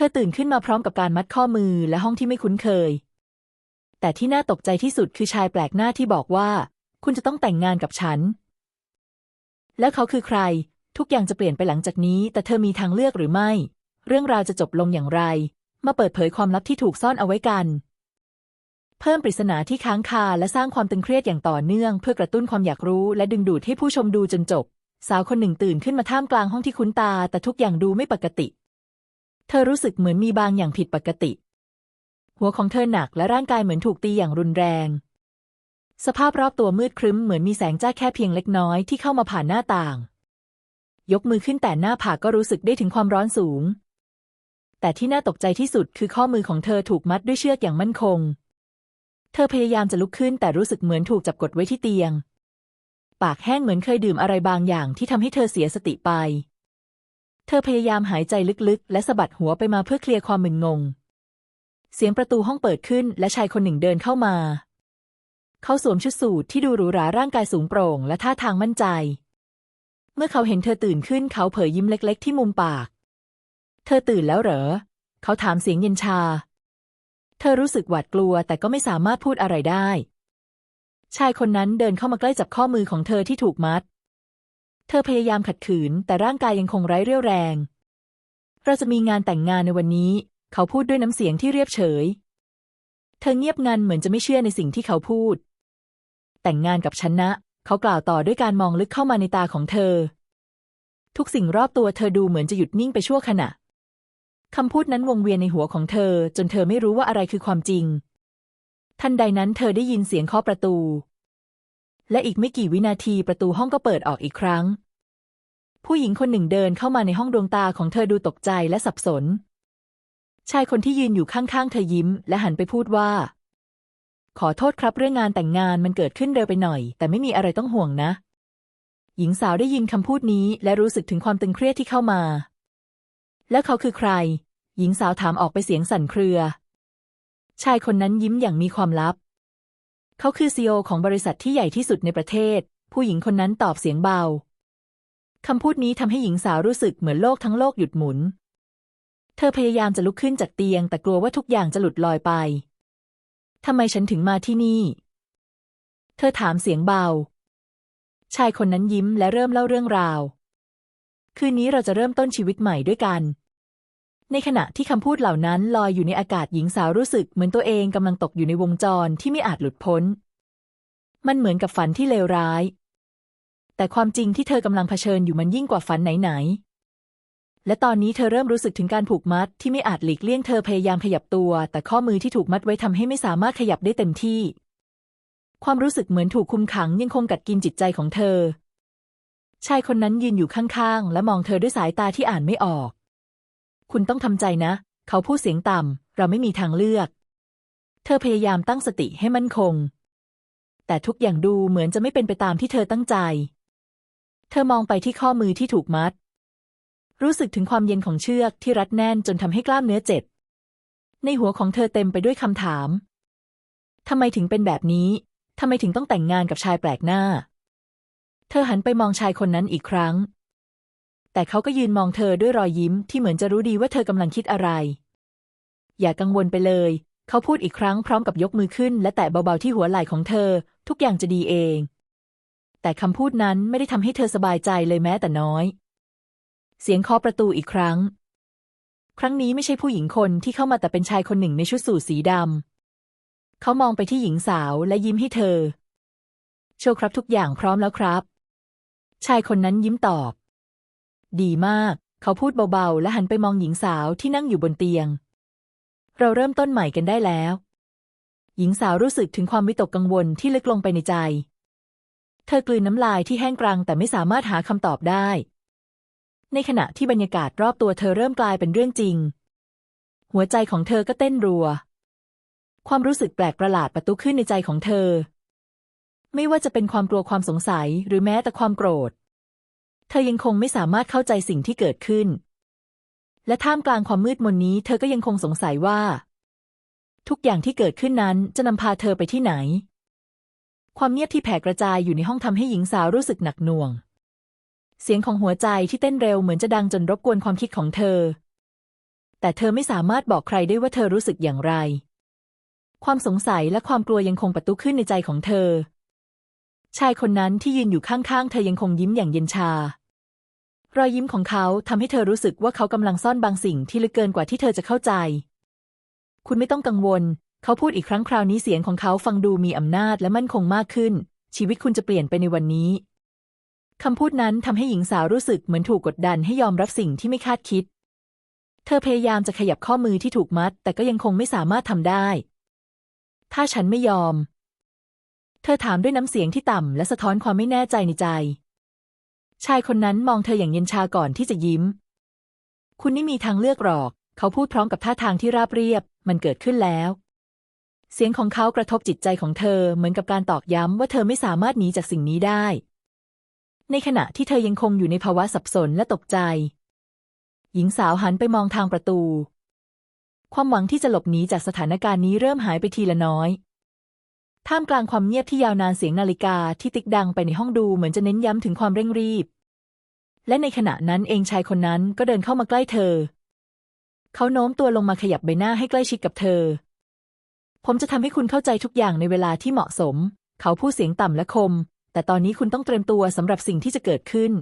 ธอตื่นขึ้นมาพร้อมกับการมัดข้อมือและห้องที่ไม่คุ้นเคย แต่ที่น่าตกใจที่สุดคือชายแปลกหน้าที่บอกว่า คุณจะต้องแต่งงานกับฉัน แล้วเขาคือใคร ทุกอย่างจะเปลี่ยนไปหลังจากนี้ แต่เธอมีทางเลือกหรือไม่ เรื่องราวจะจบลงอย่างไร มาเปิดเผยความลับที่ถูกซ่อนเอาไว้กัน เพิ่มปริศนาที่ค้างคาและสร้างความตึงเครียดอย่างต่อเนื่อง เพื่อกระตุ้นความอยากรู้ และดึงดูดให้ผู้ชมดูจนจบ สาวคนหนึ่งตื่นขึ้นมาท่ามกลางห้องที่คุ้นตา แต่ทุกอย่างดูไม่ปกติ เธอรู้สึกเหมือนมีบางอย่างผิดปกติ หัวของเธอหนักและร่างกายเหมือนถูกตีอย่างรุนแรง สภาพรอบตัวมืดครึ้มเหมือนมีแสงจ้าแค่เพียงเล็กน้อยที่เข้ามาผ่านหน้าต่าง ยกมือขึ้นแต่หน้าผากก็รู้สึกได้ถึงความร้อนสูง แต่ที่น่าตกใจที่สุดคือข้อมือของเธอถูกมัดด้วยเชือกอย่างมั่นคง เธอพยายามจะลุกขึ้นแต่รู้สึกเหมือนถูกจับกดไว้ที่เตียง ปากแห้งเหมือนเคยดื่มอะไรบางอย่างที่ทำให้เธอเสียสติไป เธอพยายามหายใจลึกๆ และสะบัดหัวไปมาเพื่อเคลียร์ความมึนงง เสียงประตูห้องเปิดขึ้นและชายคนหนึ่งเดินเข้ามา เขาสวมชุดสูทที่ดูหรูหราร่างกายสูงโปร่ง และท่าทางมั่นใจ เมื่อเขาเห็นเธอตื่นขึ้นเขาเผยยิ้มเล็กๆ ที่มุมปาก เธอตื่นแล้วเหรอ เขาถามเสียงเย็นชา เธอรู้สึกหวาดกลัวแต่ก็ไม่สามารถพูดอะไรได้ ชายคนนั้นเดินเข้ามาใกล้จับข้อมือของเธอที่ถูกมัด เธอพยายามขัดขืน แต่ร่างกายยังคงไร้เรี่ยวแรง เราจะมีงานแต่งงานในวันนี้ เขาพูดด้วยน้ำเสียงที่เรียบเฉย เธอเงียบงันเหมือนจะไม่เชื่อในสิ่งที่เขาพูด แต่งงานกับฉันนะ เขากล่าวต่อด้วยการมองลึกเข้ามาในตาของเธอ ทุกสิ่งรอบตัวเธอดูเหมือนจะหยุดนิ่งไปชั่วขณะคำพูดนั้นวงเวียนในหัวของเธอ จนเธอไม่รู้ว่าอะไรคือความจริง ทันใดนั้นเธอได้ยินเสียงเคาะประตู และอีกไม่กี่วินาทีประตูห้องก็เปิดออกอีกครั้ง ผู้หญิงคนหนึ่งเดินเข้ามาในห้องดวงตาของเธอดูตกใจและสับสน ชายคนที่ยืนอยู่ข้างๆ เธอยิ้ม และหันไปพูดว่า ขอโทษครับเรื่องงานแต่งงานมันเกิดขึ้นเร็วไปหน่อย แต่ไม่มีอะไรต้องห่วงนะ หญิงสาวได้ยินคำพูดนี้ และรู้สึกถึงความตึงเครียดที่เข้ามา แล้วเขาคือใคร หญิงสาวถามออกไปเสียงสั่นเครือ ชายคนนั้นยิ้มอย่างมีความลับ เขาคือซีอของบริษัทที่ใหญ่ที่สุดในประเทศ ผู้หญิงคนนั้นตอบเสียงเบา คำพูดนี้ทำให้หญิงสาวรู้สึกเหมือนโลกทั้งโลกหยุดหมุน เธอพยายามจะลุกขึ้นจากเตียง แต่กลัวว่าทุกอย่างจะหลุดลอยไป ทำไมฉันถึงมาที่นี่ เธอถามเสียงเบา ชายคนนั้นยิ้มและเริ่มเล่าเรื่องราว คืนนี้เราจะเริ่มต้นชีวิตใหม่ด้วยกัน ในขณะที่คำพูดเหล่านั้นลอยอยู่ในอากาศหญิงสาวรู้สึกเหมือนตัวเองกำลังตกอยู่ในวงจรที่ไม่อาจหลุดพ้น มันเหมือนกับฝันที่เลวร้าย แต่ความจริงที่เธอกำลังเผชิญอยู่มันยิ่งกว่าฝันไหนๆ และตอนนี้เธอเริ่มรู้สึกถึงการผูกมัดที่ไม่อาจหลีกเลี่ยงเธอพยายามขยับตัว แต่ข้อมือที่ถูกมัดไว้ทำให้ไม่สามารถขยับได้เต็มที่ ความรู้สึกเหมือนถูกคุมขังยังคงกัดกินจิตใจของเธอ ชายคนนั้นยืนอยู่ข้างๆ และมองเธอด้วยสายตาที่อ่านไม่ออก คุณต้องทำใจนะ เขาพูดเสียงต่ำ เราไม่มีทางเลือก เธอพยายามตั้งสติให้มั่นคง แต่ทุกอย่างดูเหมือนจะไม่เป็นไปตามที่เธอตั้งใจ เธอมองไปที่ข้อมือที่ถูกมัด รู้สึกถึงความเย็นของเชือกที่รัดแน่นจนทำให้กล้ามเนื้อเจ็บ ในหัวของเธอเต็มไปด้วยคำถาม ทำไมถึงเป็นแบบนี้ ทำไมถึงต้องแต่งงานกับชายแปลกหน้า เธอหันไปมองชายคนนั้นอีกครั้ง แต่เขาก็ยืนมองเธอด้วยรอยยิ้มที่เหมือนจะรู้ดีว่าเธอกำลังคิดอะไร อย่ากังวลไปเลย เขาพูดอีกครั้งพร้อมกับยกมือขึ้น และแตะเบาๆที่หัวไหล่ของเธอ ทุกอย่างจะดีเอง แต่คำพูดนั้นไม่ได้ทำให้เธอสบายใจเลยแม้แต่น้อย เสียงเคาะประตูอีกครั้ง ครั้งนี้ไม่ใช่ผู้หญิงคนที่เข้ามาแต่เป็นชายคนหนึ่งในชุดสูทสีดำเขามองไปที่หญิงสาวและยิ้มให้เธอ โชว์ครับทุกอย่างพร้อมแล้วครับ ชายคนนั้นยิ้มตอบ ดีมาก เขาพูดเบาๆ และหันไปมองหญิงสาวที่นั่งอยู่บนเตียง เราเริ่มต้นใหม่กันได้แล้ว หญิงสาวรู้สึกถึงความวิตกกังวลที่ลึกลงไปในใจ เธอกลืนน้ำลายที่แห้งกรังแต่ไม่สามารถหาคำตอบได้ ในขณะที่บรรยากาศรอบตัวเธอเริ่มกลายเป็นเรื่องจริง หัวใจของเธอก็เต้นรัว ความรู้สึกแปลกประหลาดประตุขึ้นในใจของเธอ ไม่ว่าจะเป็นความกลัวความสงสัยหรือแม้แต่ความโกรธ เธอยังคงไม่สามารถเข้าใจสิ่งที่เกิดขึ้น และท่ามกลางความมืดมนนี้ เธอก็ยังคงสงสัยว่า ทุกอย่างที่เกิดขึ้นนั้นจะนำพาเธอไปที่ไหน ความเงียบที่แผ่กระจายอยู่ในห้องทำให้หญิงสาวรู้สึกหนักหน่วง เสียงของหัวใจที่เต้นเร็วเหมือนจะดังจนรบกวนความคิดของเธอ แต่เธอไม่สามารถบอกใครได้ว่าเธอรู้สึกอย่างไร ความสงสัยและความกลัวยังคงประตุขึ้นในใจของเธอ ชายคนนั้นที่ยืนอยู่ข้างๆ เธอยังคงยิ้มอย่างเย็นชา รอยยิ้มของเขาทำให้เธอรู้สึกว่าเขากำลังซ่อนบางสิ่งที่ลึกเกินกว่าที่เธอจะเข้าใจ คุณไม่ต้องกังวล เขาพูดอีกครั้งคราวนี้เสียงของเขาฟังดูมีอำนาจและมั่นคงมากขึ้น ชีวิตคุณจะเปลี่ยนไปในวันนี้คำพูดนั้นทำให้หญิงสาวรู้สึกเหมือนถูกกดดันให้ยอมรับสิ่งที่ไม่คาดคิด เธอพยายามจะขยับข้อมือที่ถูกมัด แต่ก็ยังคงไม่สามารถทำได้ ถ้าฉันไม่ยอม เธอถามด้วยน้ำเสียงที่ต่ำและสะท้อนความไม่แน่ใจในใจ ชายคนนั้นมองเธออย่างเย็นชาก่อนที่จะยิ้ม คุณไม่มีทางเลือกหรอก เขาพูดพร้อมกับท่าทางที่ราบเรียบ มันเกิดขึ้นแล้ว เสียงของเขากระทบจิตใจของเธอเหมือนกับการตอกย้ำว่าเธอไม่สามารถหนีจากสิ่งนี้ได้ในขณะที่เธอยังคงอยู่ในภาวะสับสนและตกใจ หญิงสาวหันไปมองทางประตู ความหวังที่จะหลบหนีจากสถานการณ์นี้เริ่มหายไปทีละน้อย ท่ามกลางความเงียบที่ยาวนานเสียงนาฬิกาที่ติ๊กดังไปในห้องดูเหมือนจะเน้นย้ำถึงความเร่งรีบ และในขณะนั้นเองชายคนนั้นก็เดินเข้ามาใกล้เธอ เขาโน้มตัวลงมาขยับใบหน้าให้ใกล้ชิดกับเธอ ผมจะทำให้คุณเข้าใจทุกอย่างในเวลาที่เหมาะสม เขาพูดเสียงต่ำและคม แต่ตอนนี้คุณต้องเตรียมตัวสำหรับสิ่งที่จะเกิดขึ้น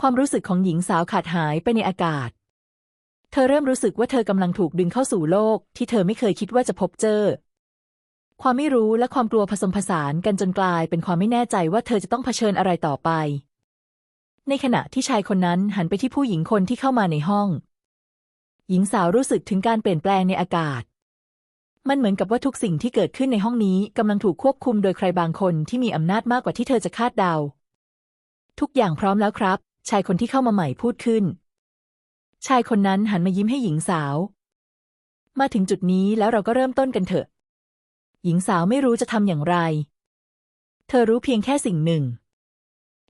ความรู้สึกของหญิงสาวขาดหายไปในอากาศ เธอเริ่มรู้สึกว่าเธอกำลังถูกดึงเข้าสู่โลก ที่เธอไม่เคยคิดว่าจะพบเจอ ความไม่รู้และความกลัวผสมผสานกันจนกลายเป็นความไม่แน่ใจว่าเธอจะต้องเผชิญอะไรต่อไป ในขณะที่ชายคนนั้นหันไปที่ผู้หญิงคนที่เข้ามาในห้อง หญิงสาวรู้สึกถึงการเปลี่ยนแปลงในอากาศ มันเหมือนกับว่าทุกสิ่งที่เกิดขึ้นในห้องนี้กำลังถูกควบคุมโดยใครบางคนที่มีอำนาจมากกว่าที่เธอจะคาดเดา ทุกอย่างพร้อมแล้วครับ ชายคนที่เข้ามาใหม่พูดขึ้น ชายคนนั้นหันมายิ้มให้หญิงสาว มาถึงจุดนี้แล้วเราก็เริ่มต้นกันเถอะ หญิงสาวไม่รู้จะทำอย่างไร เธอรู้เพียงแค่สิ่งหนึ่ง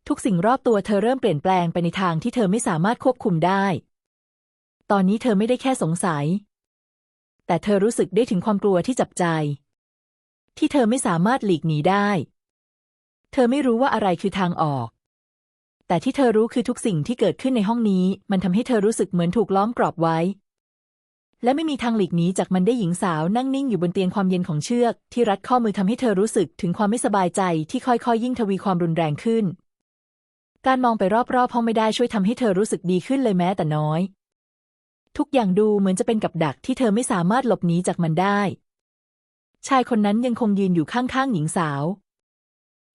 ทุกสิ่งรอบตัวเธอเริ่มเปลี่ยนแปลงไปในทางที่เธอไม่สามารถควบคุมได้ ตอนนี้เธอไม่ได้แค่สงสัย แต่เธอรู้สึกได้ถึงความกลัวที่จับใจ ที่เธอไม่สามารถหลีกหนีได้ เธอไม่รู้ว่าอะไรคือทางออกแต่ที่เธอรู้คือทุกสิ่งที่เกิดขึ้นในห้องนี้ มันทำให้เธอรู้สึกเหมือนถูกล้อมกรอบไว้ และไม่มีทางหลีกหนีจากมันได้หญิงสาวนั่งนิ่งอยู่บนเตียงความเย็นของเชือก ที่รัดข้อมือทำให้เธอรู้สึกถึงความไม่สบายใจที่ค่อยๆ ยิ่งทวีความรุนแรงขึ้น การมองไปรอบๆห้องไม่ได้ช่วยทำให้เธอรู้สึกดีขึ้นเลยแม้แต่น้อย ทุกอย่างดูเหมือนจะเป็นกับดักที่เธอไม่สามารถหลบหนีจากมันได้ ชายคนนั้นยังคงยืนอยู่ข้างๆหญิงสาว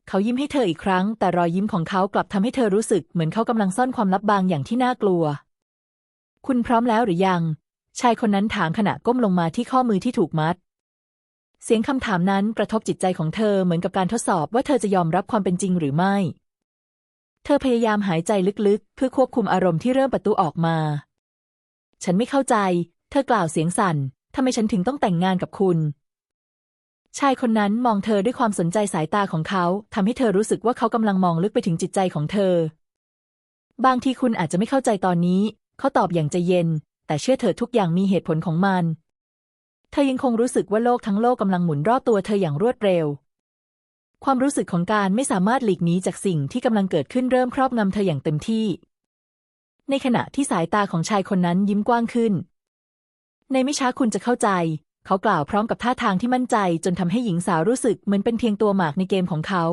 เขายิ้มให้เธออีกครั้ง แต่รอยยิ้มของเขากลับทำให้เธอรู้สึกเหมือนเขากำลังซ่อนความลับบางอย่างที่น่ากลัว คุณพร้อมแล้วหรือยัง ชายคนนั้นถามขณะก้มลงมาที่ข้อมือที่ถูกมัด เสียงคำถามนั้นกระทบจิตใจของเธอเหมือนกับการทดสอบว่าเธอจะยอมรับความเป็นจริงหรือไม่ เธอพยายามหายใจลึกๆ เพื่อควบคุมอารมณ์ที่เริ่มประตูออกมา ฉันไม่เข้าใจ เธอกล่าวเสียงสั่นทำไมฉันถึงต้องแต่งงานกับคุณ ชายคนนั้นมองเธอด้วยความสนใจสายตาของเขาทำให้เธอรู้สึกว่าเขากำลังมองลึกไปถึงจิตใจของเธอ บางทีคุณอาจจะไม่เข้าใจตอนนี้ เขาตอบอย่างใจเย็น แต่เชื่อเธอทุกอย่างมีเหตุผลของมัน เธอยังคงรู้สึกว่าโลกทั้งโลกกำลังหมุนรอบตัวเธออย่างรวดเร็ว ความรู้สึกของการไม่สามารถหลีกหนีจากสิ่งที่กำลังเกิดขึ้นเริ่มครอบงำเธออย่างเต็มที่ ในขณะที่สายตาของชายคนนั้นยิ้มกว้างขึ้น ในไม่ช้าคุณจะเข้าใจ เขากล่าวพร้อมกับท่าทางที่มั่นใจจนทำให้หญิงสาวรู้สึกเหมือนเป็นเพียงตัวหมากในเกมของเขา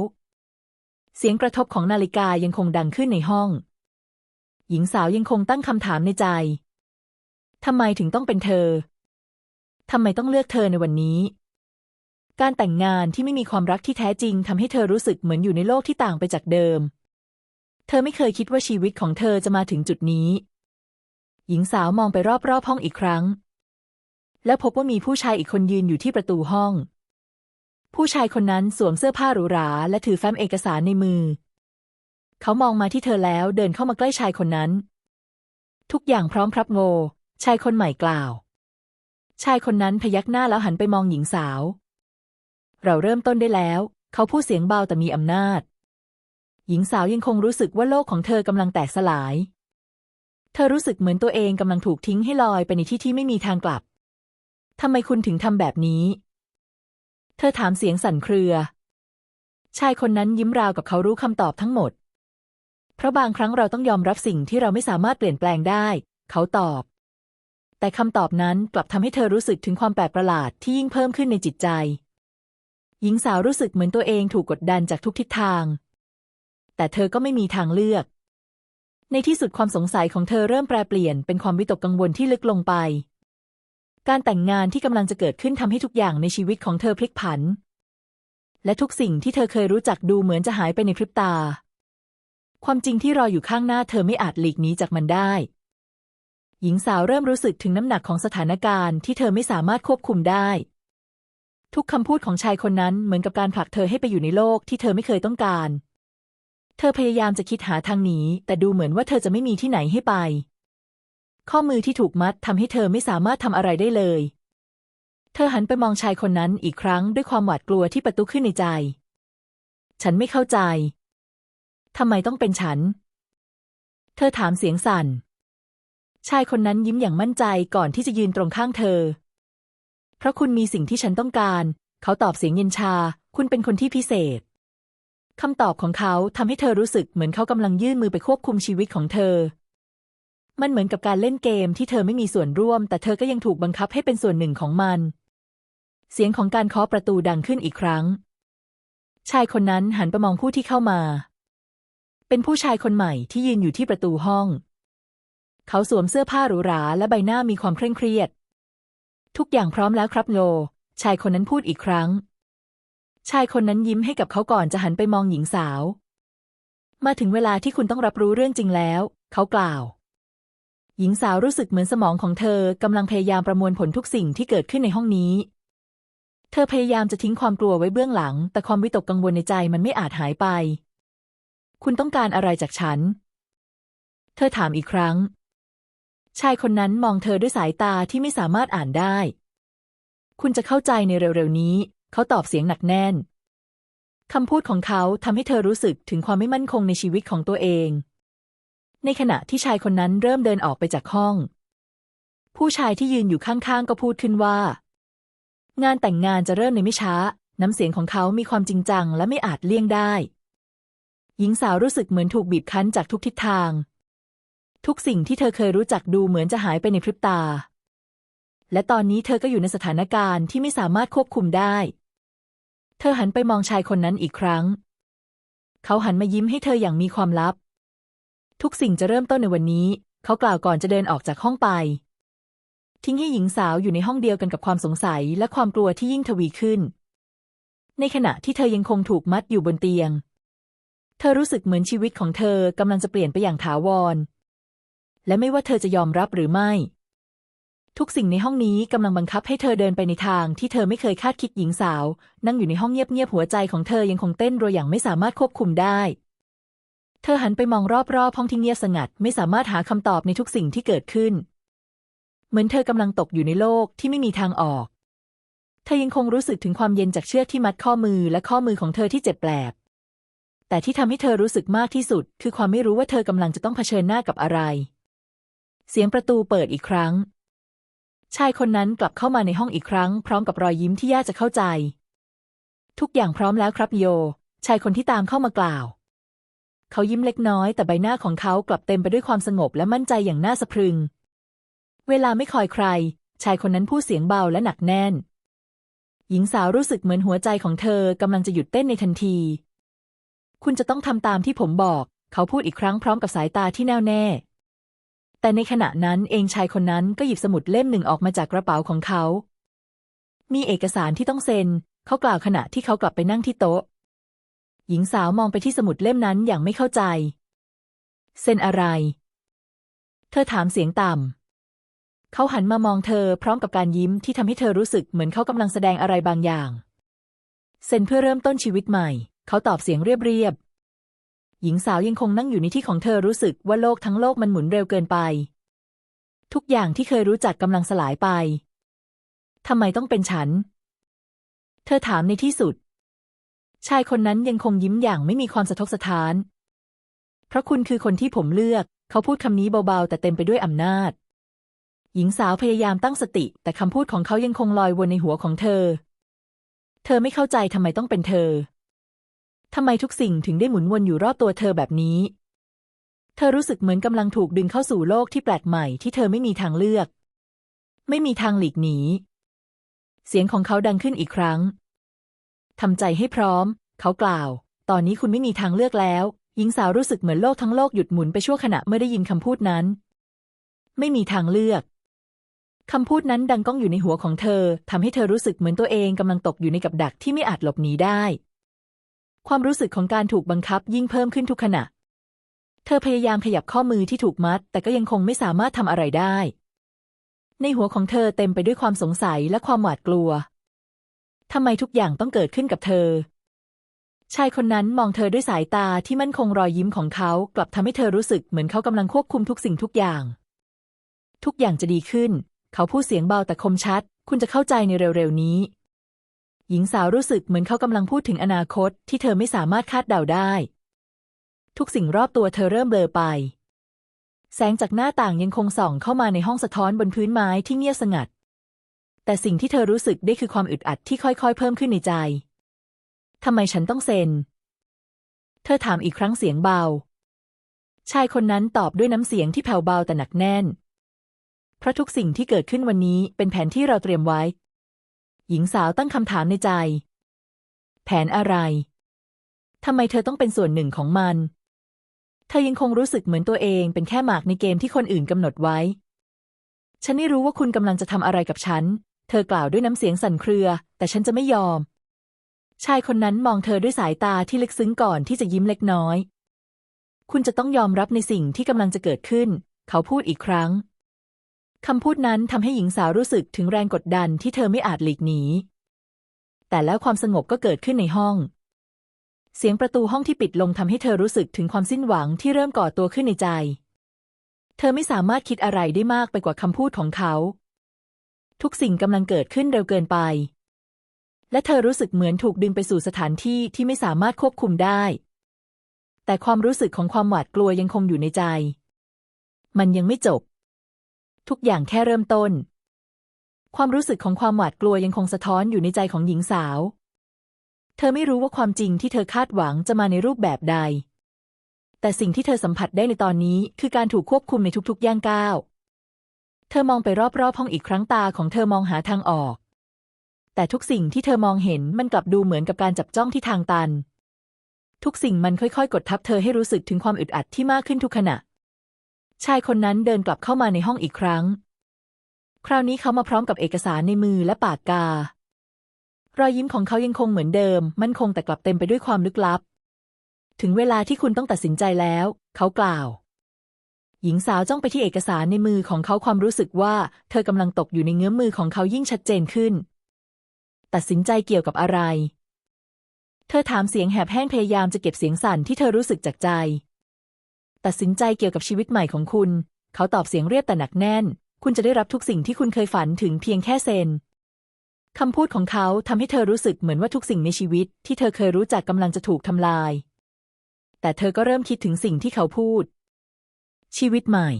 เสียงกระทบของนาฬิกายังคงดังขึ้นในห้องหญิงสาวยังคงตั้งคำถามในใจ ทำไมถึงต้องเป็นเธอ ทำไมต้องเลือกเธอในวันนี้ การแต่งงานที่ไม่มีความรักที่แท้จริงทำให้เธอรู้สึกเหมือนอยู่ในโลกที่ต่างไปจากเดิม เธอไม่เคยคิดว่าชีวิตของเธอจะมาถึงจุดนี้ หญิงสาวมองไปรอบๆห้องอีกครั้ง และพบว่ามีผู้ชายอีกคนยืนอยู่ที่ประตูห้อง ผู้ชายคนนั้นสวมเสื้อผ้าหรูหราและถือแฟ้มเอกสารในมือ เขามองมาที่เธอแล้วเดินเข้ามาใกล้ชายคนนั้น ทุกอย่างพร้อมครับโง ชายคนใหม่กล่าว ชายคนนั้นพยักหน้าแล้วหันไปมองหญิงสาว เราเริ่มต้นได้แล้ว เขาพูดเสียงเบาแต่มีอำนาจ หญิงสาวยังคงรู้สึกว่าโลกของเธอกำลังแตกสลาย เธอรู้สึกเหมือนตัวเองกำลังถูกทิ้งให้ลอยไปในที่ที่ไม่มีทางกลับทำไมคุณถึงทำแบบนี้ เธอถามเสียงสั่นเครือ ชายคนนั้นยิ้มราวกับเขารู้คำตอบทั้งหมด เพราะบางครั้งเราต้องยอมรับสิ่งที่เราไม่สามารถเปลี่ยนแปลงได้ เขาตอบ แต่คำตอบนั้นกลับทำให้เธอรู้สึกถึงความแปลกประหลาดที่ยิ่งเพิ่มขึ้นในจิตใจ หญิงสาวรู้สึกเหมือนตัวเองถูกกดดันจากทุกทิศทาง แต่เธอก็ไม่มีทางเลือก ในที่สุดความสงสัยของเธอเริ่มแปรเปลี่ยนเป็นความวิตกกังวลที่ลึกลงไป การแต่งงานที่กำลังจะเกิดขึ้นทำให้ทุกอย่างในชีวิตของเธอพลิกผัน และทุกสิ่งที่เธอเคยรู้จักดูเหมือนจะหายไปในพริบตา ความจริงที่รออยู่ข้างหน้าเธอไม่อาจหลีกหนีจากมันได้ หญิงสาวเริ่มรู้สึกถึงน้ำหนักของสถานการณ์ที่เธอไม่สามารถควบคุมได้ ทุกคำพูดของชายคนนั้นเหมือนกับการผลักเธอให้ไปอยู่ในโลกที่เธอไม่เคยต้องการ เธอพยายามจะคิดหาทางหนีแต่ดูเหมือนว่าเธอจะไม่มีที่ไหนให้ไป ข้อมือที่ถูกมัดทำให้เธอไม่สามารถทำอะไรได้เลย เธอหันไปมองชายคนนั้นอีกครั้งด้วยความหวาดกลัวที่ประตูขึ้นในใจ ฉันไม่เข้าใจทำไมต้องเป็นฉัน เธอถามเสียงสั่น ชายคนนั้นยิ้มอย่างมั่นใจก่อนที่จะยืนตรงข้างเธอ เพราะคุณมีสิ่งที่ฉันต้องการ เขาตอบเสียงเย็นชา คุณเป็นคนที่พิเศษคำตอบของเขาทำให้เธอรู้สึกเหมือนเขากำลังยื่นมือไปควบคุมชีวิตของเธอ มันเหมือนกับการเล่นเกมที่เธอไม่มีส่วนร่วม แต่เธอก็ยังถูกบังคับให้เป็นส่วนหนึ่งของมัน เสียงของการเคาะประตูดังขึ้นอีกครั้ง ชายคนนั้นหันไปมองผู้ที่เข้ามา เป็นผู้ชายคนใหม่ที่ยืนอยู่ที่ประตูห้อง เขาสวมเสื้อผ้าหรูหราและใบหน้ามีความเคร่งเครียด ทุกอย่างพร้อมแล้วครับโล ชายคนนั้นพูดอีกครั้ง ชายคนนั้นยิ้มให้กับเขาก่อนจะหันไปมองหญิงสาว มาถึงเวลาที่คุณต้องรับรู้เรื่องจริงแล้ว เขากล่าว หญิงสาวรู้สึกเหมือนสมองของเธอกำลังพยายามประมวลผลทุกสิ่งที่เกิดขึ้นในห้องนี้ เธอพยายามจะทิ้งความกลัวไว้เบื้องหลัง แต่ความวิตกกังวลในใจมันไม่อาจหายไป คุณต้องการอะไรจากฉัน เธอถามอีกครั้ง ชายคนนั้นมองเธอด้วยสายตาที่ไม่สามารถอ่านได้ คุณจะเข้าใจในเร็วๆนี้ เขาตอบเสียงหนักแน่น คำพูดของเขาทำให้เธอรู้สึกถึงความไม่มั่นคงในชีวิตของตัวเอง ในขณะที่ชายคนนั้นเริ่มเดินออกไปจากห้อง ผู้ชายที่ยืนอยู่ข้างๆ ก็พูดขึ้นว่า งานแต่งงานจะเริ่มในไม่ช้า น้ำเสียงของเขามีความจริงจังและไม่อาจเลี่ยงได้ หญิงสาวรู้สึกเหมือนถูกบีบคั้นจากทุกทิศทาง ทุกสิ่งที่เธอเคยรู้จักดูเหมือนจะหายไปในพริบตา และตอนนี้เธอก็อยู่ในสถานการณ์ที่ไม่สามารถควบคุมได้ เธอหันไปมองชายคนนั้นอีกครั้ง เขาหันมายิ้มให้เธออย่างมีความลับ ทุกสิ่งจะเริ่มต้นในวันนี้ เขากล่าวก่อนจะเดินออกจากห้องไป ทิ้งให้หญิงสาวอยู่ในห้องเดียวกันกับความสงสัยและความกลัวที่ยิ่งทวีขึ้น ในขณะที่เธอยังคงถูกมัดอยู่บนเตียง เธอรู้สึกเหมือนชีวิตของเธอกำลังจะเปลี่ยนไปอย่างถาวร และไม่ว่าเธอจะยอมรับหรือไม่ ทุกสิ่งในห้องนี้กำลังบังคับให้เธอเดินไปในทางที่เธอไม่เคยคาดคิดหญิงสาว นั่งอยู่ในห้องเงียบๆหัวใจของเธอยังคงเต้นรัวอย่างไม่สามารถควบคุมได้ เธอหันไปมองรอบๆห้องที่เงียบสงัด ไม่สามารถหาคำตอบในทุกสิ่งที่เกิดขึ้น เหมือนเธอกำลังตกอยู่ในโลกที่ไม่มีทางออก เธอยังคงรู้สึกถึงความเย็นจากเชือกที่มัดข้อมือและข้อมือของเธอที่เจ็บแปลบแต่ที่ทำให้เธอรู้สึกมากที่สุด คือความไม่รู้ว่าเธอกำลังจะต้องเผชิญหน้ากับอะไร เสียงประตูเปิดอีกครั้ง ชายคนนั้นกลับเข้ามาในห้องอีกครั้ง พร้อมกับรอยยิ้มที่ยากจะเข้าใจ ทุกอย่างพร้อมแล้วครับโย ชายคนที่ตามเข้ามากล่าว เขายิ้มเล็กน้อยแต่ใบหน้าของเขากลับเต็มไปด้วยความสงบและมั่นใจอย่างน่าสะพรึง เวลาไม่คอยใคร ชายคนนั้นพูดเสียงเบาและหนักแน่น หญิงสาวรู้สึกเหมือนหัวใจของเธอกำลังจะหยุดเต้นในทันที คุณจะต้องทำตามที่ผมบอก เขาพูดอีกครั้งพร้อมกับสายตาที่แน่วแน่ แต่ในขณะนั้นเองชายคนนั้นก็หยิบสมุดเล่มหนึ่งออกมาจากกระเป๋าของเขา มีเอกสารที่ต้องเซ็น เขากล่าวขณะที่เขากลับไปนั่งที่โต๊ะ หญิงสาวมองไปที่สมุดเล่มนั้นอย่างไม่เข้าใจ เซ็นอะไร เธอถามเสียงต่ำ เขาหันมามองเธอพร้อมกับการยิ้มที่ทำให้เธอรู้สึกเหมือนเขากำลังแสดงอะไรบางอย่าง เซ็นเพื่อเริ่มต้นชีวิตใหม่ เขาตอบเสียงเรียบ หญิงสาวยังคงนั่งอยู่ในที่ของเธอรู้สึกว่าโลกทั้งโลกมันหมุนเร็วเกินไป ทุกอย่างที่เคยรู้จักกำลังสลายไปทำไมต้องเป็นฉัน เธอถามในที่สุด ชายคนนั้นยังคงยิ้มอย่างไม่มีความสะทกสะท้าน เพราะคุณคือคนที่ผมเลือก เขาพูดคำนี้เบาๆ แต่เต็มไปด้วยอำนาจ หญิงสาวพยายามตั้งสติ แต่คำพูดของเขายังคงลอยวนในหัวของเธอ เธอไม่เข้าใจทำไมต้องเป็นเธอ ทำไมทุกสิ่งถึงได้หมุนวนอยู่รอบตัวเธอแบบนี้ เธอรู้สึกเหมือนกำลังถูกดึงเข้าสู่โลกที่แปลกใหม่ที่เธอไม่มีทางเลือก ไม่มีทางหลีกหนี เสียงของเขาดังขึ้นอีกครั้งทำใจให้พร้อม เขากล่าว ตอนนี้คุณไม่มีทางเลือกแล้ว หญิงสาวรู้สึกเหมือนโลกทั้งโลกหยุดหมุนไปชั่วขณะเมื่อได้ยินคำพูดนั้น ไม่มีทางเลือกคำพูดนั้นดังก้องอยู่ในหัวของเธอทำให้เธอรู้สึกเหมือนตัวเองกำลังตกอยู่ในกับดักที่ไม่อาจหลบหนีได้ ความรู้สึกของการถูกบังคับยิ่งเพิ่มขึ้นทุกขณะ เธอพยายามขยับข้อมือที่ถูกมัด แต่ก็ยังคงไม่สามารถทำอะไรได้ ในหัวของเธอเต็มไปด้วยความสงสัยและความหวาดกลัวทำไมทุกอย่างต้องเกิดขึ้นกับเธอ ชายคนนั้นมองเธอด้วยสายตาที่มั่นคงรอยยิ้มของเขา กลับทำให้เธอรู้สึกเหมือนเขากำลังควบคุมทุกสิ่งทุกอย่าง ทุกอย่างจะดีขึ้น เขาพูดเสียงเบาแต่คมชัด คุณจะเข้าใจในเร็วๆนี้ หญิงสาวรู้สึกเหมือนเขากำลังพูดถึงอนาคตที่เธอไม่สามารถคาดเดาได้ ทุกสิ่งรอบตัวเธอเริ่มเบลอไป แสงจากหน้าต่างยังคงส่องเข้ามาในห้องสะท้อนบนพื้นไม้ที่เงียบสงัด แต่สิ่งที่เธอรู้สึกได้คือความอึดอัดที่ค่อยๆ เพิ่มขึ้นในใจทำไมฉันต้องเซ็น เธอถามอีกครั้งเสียงเบา ชายคนนั้นตอบด้วยน้ำเสียงที่แผ่วเบาแต่หนักแน่น เพราะทุกสิ่งที่เกิดขึ้นวันนี้เป็นแผนที่เราเตรียมไว้ หญิงสาวตั้งคำถามในใจ แผนอะไรทำไมเธอต้องเป็นส่วนหนึ่งของมัน เธอยังคงรู้สึกเหมือนตัวเองเป็นแค่หมากในเกมที่คนอื่นกำหนดไว้ ฉันไม่รู้ว่าคุณกำลังจะทำอะไรกับฉัน เธอกล่าวด้วยน้ำเสียงสั่นเครือ แต่ฉันจะไม่ยอม ชายคนนั้นมองเธอด้วยสายตาที่ลึกซึ้งก่อนที่จะยิ้มเล็กน้อย คุณจะต้องยอมรับในสิ่งที่กำลังจะเกิดขึ้น เขาพูดอีกครั้ง คำพูดนั้นทำให้หญิงสาวรู้สึกถึงแรงกดดันที่เธอไม่อาจหลีกหนี แต่แล้วความสงบก็เกิดขึ้นในห้อง เสียงประตูห้องที่ปิดลงทำให้เธอรู้สึกถึงความสิ้นหวังที่เริ่มก่อตัวขึ้นในใจ เธอไม่สามารถคิดอะไรได้มากไปกว่าคำพูดของเขา ทุกสิ่งกำลังเกิดขึ้นเร็วเกินไป และเธอรู้สึกเหมือนถูกดึงไปสู่สถานที่ที่ไม่สามารถควบคุมได้ แต่ความรู้สึกของความหวาดกลัวยังคงอยู่ในใจ มันยังไม่จบ ทุกอย่างแค่เริ่มต้น ความรู้สึกของความหวาดกลัวยังคงสะท้อนอยู่ในใจของหญิงสาว เธอไม่รู้ว่าความจริงที่เธอคาดหวังจะมาในรูปแบบใด แต่สิ่งที่เธอสัมผัสได้ในตอนนี้คือการถูกควบคุมในทุกๆย่างก้าว เธอมองไปรอบๆห้องอีกครั้งตาของเธอมองหาทางออก แต่ทุกสิ่งที่เธอมองเห็นมันกลับดูเหมือนกับการจับจ้องที่ทางตัน ทุกสิ่งมันค่อยๆ กดทับเธอให้รู้สึกถึงความอึดอัดที่มากขึ้นทุกขณะ ชายคนนั้นเดินกลับเข้ามาในห้องอีกครั้ง คราวนี้เขามาพร้อมกับเอกสารในมือและปากกา รอยยิ้มของเขายังคงเหมือนเดิม มั่นคงแต่กลับเต็มไปด้วยความลึกลับ ถึงเวลาที่คุณต้องตัดสินใจแล้ว เขากล่าว หญิงสาวจ้องไปที่เอกสารในมือของเขาความรู้สึกว่า เธอกำลังตกอยู่ในเงื้อมมือของเขายิ่งชัดเจนขึ้น ตัดสินใจเกี่ยวกับอะไร เธอถามเสียงแหบแห้งพยายามจะเก็บเสียงสั่นที่เธอรู้สึกจากใจ ตัดสินใจเกี่ยวกับชีวิตใหม่ของคุณ เขาตอบเสียงเรียบแต่หนักแน่น คุณจะได้รับทุกสิ่งที่คุณเคยฝันถึงเพียงแค่เซนคำพูดของเขาทำให้เธอรู้สึกเหมือนว่าทุกสิ่งในชีวิต ที่เธอเคยรู้จักกำลังจะถูกทำลาย แต่เธอก็เริ่มคิดถึงสิ่งที่เขาพูด ชีวิตใหม่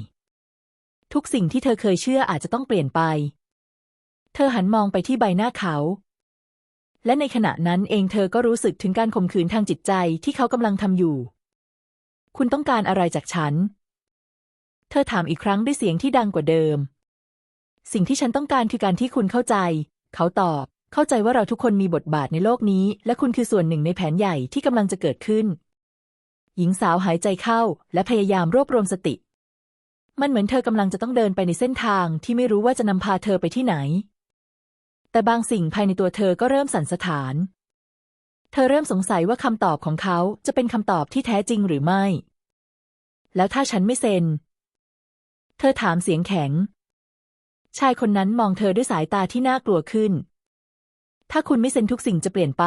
ทุกสิ่งที่เธอเคยเชื่ออาจจะต้องเปลี่ยนไป เธอหันมองไปที่ใบหน้าเขา และในขณะนั้นเองเธอก็รู้สึกถึงการข่มขืนทางจิตใจที่เขากำลังทำอยู่ คุณต้องการอะไรจากฉัน เธอถามอีกครั้งด้วยเสียงที่ดังกว่าเดิม สิ่งที่ฉันต้องการคือการที่คุณเข้าใจ เขาตอบ เข้าใจว่าเราทุกคนมีบทบาทในโลกนี้ และคุณคือส่วนหนึ่งในแผนใหญ่ที่กำลังจะเกิดขึ้น หญิงสาวหายใจเข้า และพยายามรวบรวมสติ มันเหมือนเธอกำลังจะต้องเดินไปในเส้นทางที่ไม่รู้ว่าจะนำพาเธอไปที่ไหน แต่บางสิ่งภายในตัวเธอก็เริ่มสั่นสะท้านเธอเริ่มสงสัยว่าคำตอบของเขาจะเป็นคำตอบที่แท้จริงหรือไม่ แล้วถ้าฉันไม่เซ็น เธอถามเสียงแข็ง ชายคนนั้นมองเธอด้วยสายตาที่น่ากลัวขึ้น ถ้าคุณไม่เซ็นทุกสิ่งจะเปลี่ยนไป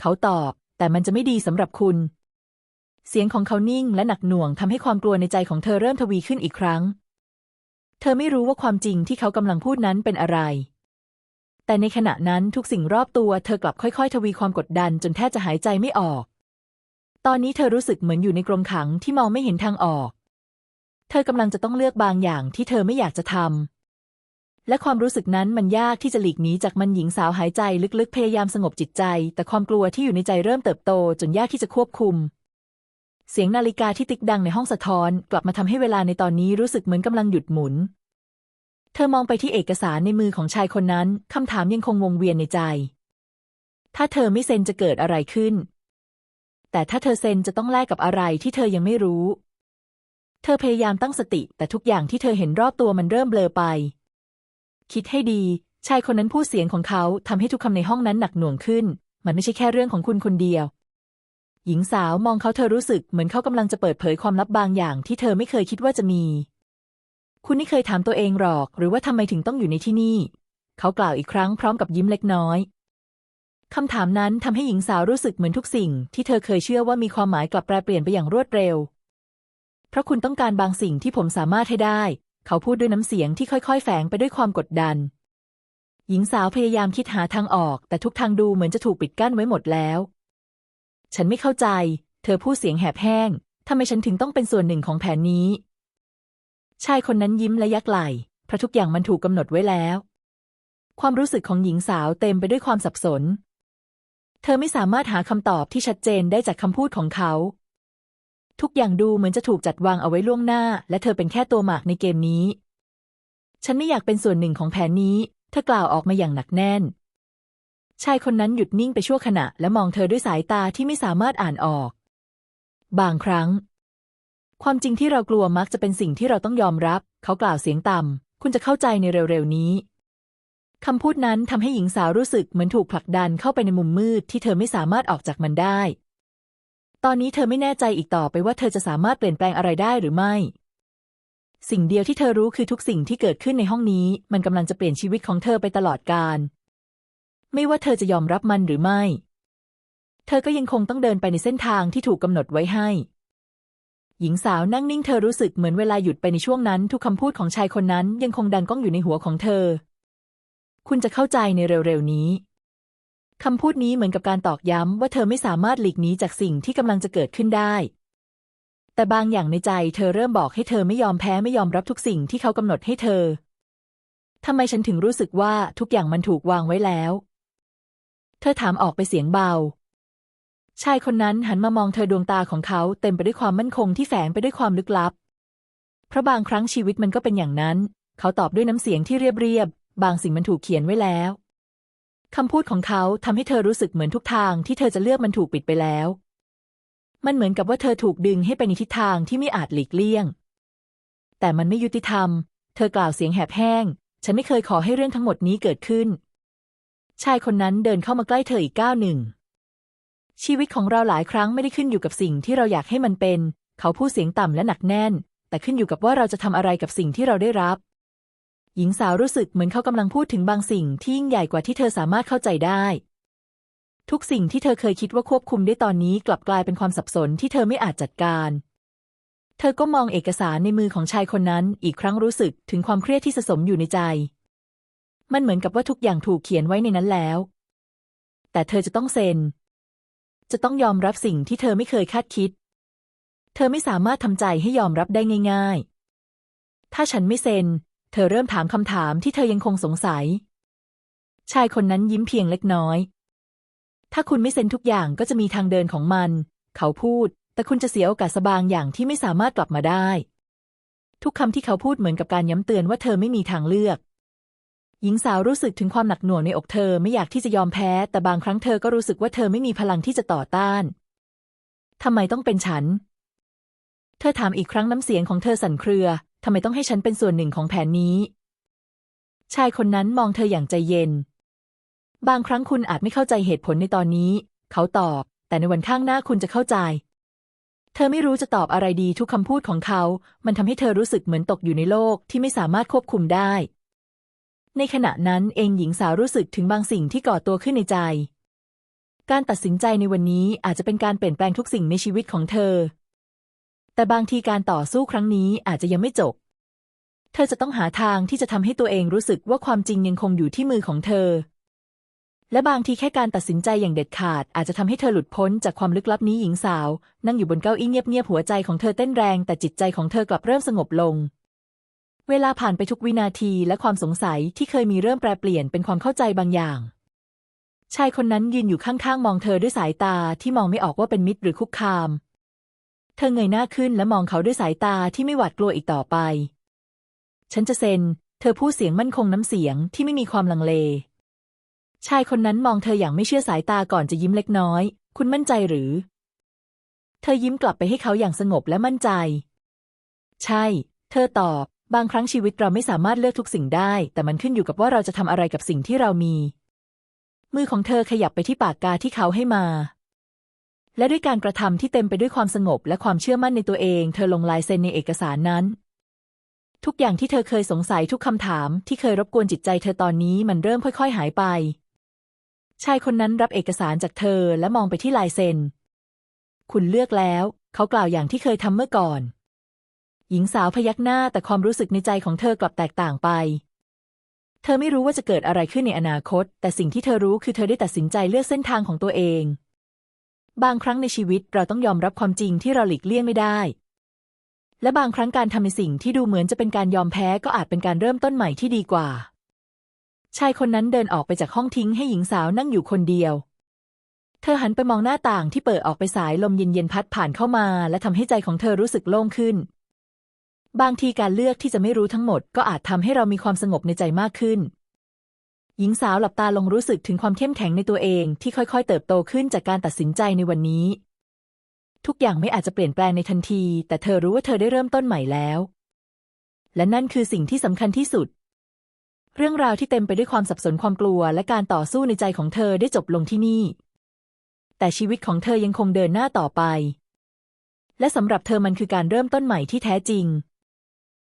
เขาตอบ แต่มันจะไม่ดีสำหรับคุณ เสียงของเขานิ่งและหนักหน่วงทำให้ความกลัวในใจของเธอเริ่มทวีขึ้นอีกครั้ง เธอไม่รู้ว่าความจริงที่เขากำลังพูดนั้นเป็นอะไร แต่ในขณะนั้นทุกสิ่งรอบตัวเธอกลับค่อย ๆ ทวีความกดดันจนแทบจะหายใจไม่ออก ตอนนี้เธอรู้สึกเหมือนอยู่ในกรงขังที่มองไม่เห็นทางออก เธอกำลังจะต้องเลือกบางอย่างที่เธอไม่อยากจะทำ และความรู้สึกนั้นมันยากที่จะหลีกหนีจากมันหญิงสาวหายใจลึกๆ พยายามสงบจิตใจ แต่ความกลัวที่อยู่ในใจเริ่มเติบโตจนยากที่จะควบคุม เสียงนาฬิกาที่ติ๊กดังในห้องสะท้อน กลับมาทำให้เวลาในตอนนี้รู้สึกเหมือนกำลังหยุดหมุน เธอมองไปที่เอกสารในมือของชายคนนั้นคำถามยังคงวงเวียนในใจถ้าเธอไม่เซ็นจะเกิดอะไรขึ้น แต่ถ้าเธอเซ็นจะต้องแลกกับอะไรที่เธอยังไม่รู้ เธอพยายามตั้งสติ แต่ทุกอย่างที่เธอเห็นรอบตัวมันเริ่มเบลอไป คิดให้ดี ชายคนนั้นพูดเสียงของเขาทำให้ทุกคำในห้องนั้นหนักหน่วงขึ้น มันไม่ใช่แค่เรื่องของคุณคนเดียว หญิงสาวมองเขาเธอรู้สึกเหมือนเขากำลังจะเปิดเผยความลับบางอย่างที่เธอไม่เคยคิดว่าจะมี คุณไม่เคยถามตัวเองหรอก หรือว่าทำไมถึงต้องอยู่ในที่นี่ เขากล่าวอีกครั้งพร้อมกับยิ้มเล็กน้อย คำถามนั้นทำให้หญิงสาวรู้สึกเหมือนทุกสิ่ง ที่เธอเคยเชื่อว่ามีความหมายกลับแปรเปลี่ยนไปอย่างรวดเร็ว เพราะคุณต้องการบางสิ่งที่ผมสามารถให้ได้ เขาพูดด้วยน้ำเสียงที่ค่อยๆ แฝงไปด้วยความกดดัน หญิงสาวพยายามคิดหาทางออก แต่ทุกทางดูเหมือนจะถูกปิดกั้นไว้หมดแล้ว ฉันไม่เข้าใจ เธอพูดเสียงแหบแห้งทำไมฉันถึงต้องเป็นส่วนหนึ่งของแผนนี้ ชายคนนั้นยิ้มและยักไหล่เพราะทุกอย่างมันถูกกำหนดไว้แล้ว ความรู้สึกของหญิงสาวเต็มไปด้วยความสับสน เธอไม่สามารถหาคำตอบที่ชัดเจนได้จากคำพูดของเขา ทุกอย่างดูเหมือนจะถูกจัดวางเอาไว้ล่วงหน้า และเธอเป็นแค่ตัวหมากในเกมนี้ ฉันไม่อยากเป็นส่วนหนึ่งของแผนนี้ เธอกล่าวออกมาอย่างหนักแน่น ชายคนนั้นหยุดนิ่งไปชั่วขณะ และมองเธอด้วยสายตาที่ไม่สามารถอ่านออก บางครั้ง ความจริงที่เรากลัวมักจะเป็นสิ่งที่เราต้องยอมรับ เขากล่าวเสียงต่ำคุณจะเข้าใจในเร็วๆนี้ คำพูดนั้นทำให้หญิงสาวรู้สึกเหมือนถูกผลักดันเข้าไปในมุมมืดที่เธอไม่สามารถออกจากมันได้ ตอนนี้เธอไม่แน่ใจอีกต่อไปว่าเธอจะสามารถเปลี่ยนแปลงอะไรได้หรือไม่ สิ่งเดียวที่เธอรู้คือทุกสิ่งที่เกิดขึ้นในห้องนี้ มันกำลังจะเปลี่ยนชีวิตของเธอไปตลอดกาล ไม่ว่าเธอจะยอมรับมันหรือไม่ เธอก็ยังคงต้องเดินไปในเส้นทางที่ถูกกำหนดไว้ให้ หญิงสาวนั่งนิ่งเธอรู้สึกเหมือนเวลาหยุดไปในช่วงนั้น ทุกคำพูดของชายคนนั้นยังคงดังก้องอยู่ในหัวของเธอ คุณจะเข้าใจในเร็วๆนี้คำพูดนี้เหมือนกับการตอกย้ำว่าเธอไม่สามารถหลีกหนีจากสิ่งที่กำลังจะเกิดขึ้นได้ แต่บางอย่างในใจเธอเริ่มบอกให้เธอไม่ยอมแพ้ไม่ยอมรับทุกสิ่งที่เขากำหนดให้เธอ ทำไมฉันถึงรู้สึกว่าทุกอย่างมันถูกวางไว้แล้ว เธอถามออกไปเสียงเบา ชายคนนั้นหันมามองเธอดวงตาของเขาเต็มไปด้วยความมั่นคงที่แฝงไปด้วยความลึกลับ เพราะบางครั้งชีวิตมันก็เป็นอย่างนั้น เขาตอบด้วยน้ำเสียงที่เรียบๆบ บางสิ่งมันถูกเขียนไว้แล้วคำพูดของเขาทำให้เธอรู้สึกเหมือนทุกทางที่เธอจะเลือกมันถูกปิดไปแล้ว มันเหมือนกับว่าเธอถูกดึงให้ไปในทิศทางที่ไม่อาจหลีกเลี่ยง แต่มันไม่ยุติธรรม เธอกล่าวเสียงแหบแห้ง ฉันไม่เคยขอให้เรื่องทั้งหมดนี้เกิดขึ้น ชายคนนั้นเดินเข้ามาใกล้เธออีกก้าวหนึ่ง ชีวิตของเราหลายครั้งไม่ได้ขึ้นอยู่กับสิ่งที่เราอยากให้มันเป็น เขาพูดเสียงต่ำและหนักแน่น แต่ขึ้นอยู่กับว่าเราจะทำอะไรกับสิ่งที่เราได้รับ หญิงสาวรู้สึกเหมือนเขากำลังพูดถึงบางสิ่งที่ยิ่งใหญ่กว่าที่เธอสามารถเข้าใจได้ ทุกสิ่งที่เธอเคยคิดว่าควบคุมได้ตอนนี้กลับกลายเป็นความสับสนที่เธอไม่อาจจัดการ เธอก็มองเอกสารในมือของชายคนนั้น อีกครั้งรู้สึกถึงความเครียดที่สะสมอยู่ในใจ มันเหมือนกับว่าทุกอย่างถูกเขียนไว้ในนั้นแล้ว แต่เธอจะต้องเซ็น จะต้องยอมรับสิ่งที่เธอไม่เคยคาดคิด เธอไม่สามารถทำใจให้ยอมรับได้ง่าย ๆ ถ้าฉันไม่เซ็น ธอเริ่มถามคำถามที่เธอยังคงสงสัย ชายคนนั้นยิ้มเพียงเล็กน้อย ถ้าคุณไม่เซ็นทุกอย่างก็จะมีทางเดินของมัน เขาพูด แต่คุณจะเสียโอกาสบางอย่างที่ไม่สามารถกลับมาได้ ทุกคำที่เขาพูดเหมือนกับการย้ำเตือนว่าเธอไม่มีทางเลือก หญิงสาวรู้สึกถึงความหนักหน่วงในอกเธอไม่อยากที่จะยอมแพ้ แต่บางครั้งเธอก็รู้สึกว่าเธอไม่มีพลังที่จะต่อต้านทำไมต้องเป็นฉัน เธอถามอีกครั้งน้ำเสียงของเธอสั่นเครือ ทำไมต้องให้ฉันเป็นส่วนหนึ่งของแผนนี้ ชายคนนั้นมองเธออย่างใจเย็น บางครั้งคุณอาจไม่เข้าใจเหตุผลในตอนนี้ เขาตอบ แต่ในวันข้างหน้าคุณจะเข้าใจ เธอไม่รู้จะตอบอะไรดีทุกคำพูดของเขา มันทำให้เธอรู้สึกเหมือนตกอยู่ในโลกที่ไม่สามารถควบคุมได้ ในขณะนั้นเองหญิงสาวรู้สึกถึงบางสิ่งที่ก่อตัวขึ้นในใจการตัดสินใจในวันนี้อาจจะเป็นการเปลี่ยนแปลงทุกสิ่งในชีวิตของเธอ แต่บางทีการต่อสู้ครั้งนี้อาจจะยังไม่จบ เธอจะต้องหาทางที่จะทำให้ตัวเองรู้สึกว่าความจริงยังคงอยู่ที่มือของเธอ และบางทีแค่การตัดสินใจอย่างเด็ดขาด อาจจะทำให้เธอหลุดพ้นจากความลึกลับนี้หญิงสาว นั่งอยู่บนเก้าอี้เงียบๆหัวใจของเธอเต้นแรงแต่จิตใจของเธอกลับเริ่มสงบลง เวลาผ่านไปทุกวินาทีและความสงสัยที่เคยมีเริ่มแปรเปลี่ยนเป็นความเข้าใจบางอย่างชายคนนั้นยืนอยู่ข้างๆ มองเธอด้วยสายตาที่มองไม่ออกว่าเป็นมิตรหรือคุกคาม เธอเงยหน้าขึ้นและมองเขาด้วยสายตาที่ไม่หวาดกลัวอีกต่อไป ฉันจะเซ็น เธอพูดเสียงมั่นคงน้ำเสียงที่ไม่มีความลังเล ชายคนนั้นมองเธออย่างไม่เชื่อสายตาก่อนจะยิ้มเล็กน้อย คุณมั่นใจหรือ เธอยิ้มกลับไปให้เขาอย่างสงบและมั่นใจ ใช่ เธอตอบ บางครั้งชีวิตเราไม่สามารถเลือกทุกสิ่งได้ แต่มันขึ้นอยู่กับว่าเราจะทำอะไรกับสิ่งที่เรามี มือของเธอขยับไปที่ปากกาที่เขาให้มา และด้วยการกระทำที่เต็มไปด้วยความสงบและความเชื่อมั่นในตัวเอง เธอลงลายเซ็นในเอกสารนั้น ทุกอย่างที่เธอเคยสงสัยทุกคำถามที่เคยรบกวนจิตใจเธอตอนนี้มันเริ่มค่อย ๆ หายไป ชายคนนั้นรับเอกสารจากเธอและมองไปที่ลายเซ็น คุณเลือกแล้ว เขากล่าวอย่างที่เคยทำเมื่อก่อน หญิงสาวพยักหน้าแต่ความรู้สึกในใจของเธอกลับแตกต่างไปเธอไม่รู้ว่าจะเกิดอะไรขึ้นในอนาคต แต่สิ่งที่เธอรู้คือเธอได้ตัดสินใจเลือกเส้นทางของตัวเอง บางครั้งในชีวิตเราต้องยอมรับความจริงที่เราหลีกเลี่ยงไม่ได้ และบางครั้งการทำในสิ่งที่ดูเหมือนจะเป็นการยอมแพ้ก็อาจเป็นการเริ่มต้นใหม่ที่ดีกว่า ชายคนนั้นเดินออกไปจากห้องทิ้งให้หญิงสาวนั่งอยู่คนเดียว เธอหันไปมองหน้าต่างที่เปิดออกไปสายลมเย็นๆพัดผ่านเข้ามา และทำให้ใจของเธอรู้สึกโล่งขึ้น บางทีการเลือกที่จะไม่รู้ทั้งหมด ก็อาจทำให้เรามีความสงบในใจมากขึ้น หญิงสาวหลับตาลงรู้สึกถึงความเข้มแข็งในตัวเองที่ค่อยๆ เติบโตขึ้นจากการตัดสินใจในวันนี้ ทุกอย่างไม่อาจจะเปลี่ยนแปลงในทันที แต่เธอรู้ว่าเธอได้เริ่มต้นใหม่แล้ว และนั่นคือสิ่งที่สำคัญที่สุด เรื่องราวที่เต็มไปด้วยความสับสนความกลัว และการต่อสู้ในใจของเธอได้จบลงที่นี่ แต่ชีวิตของเธอยังคงเดินหน้าต่อไป และสำหรับเธอมันคือการเริ่มต้นใหม่ที่แท้จริง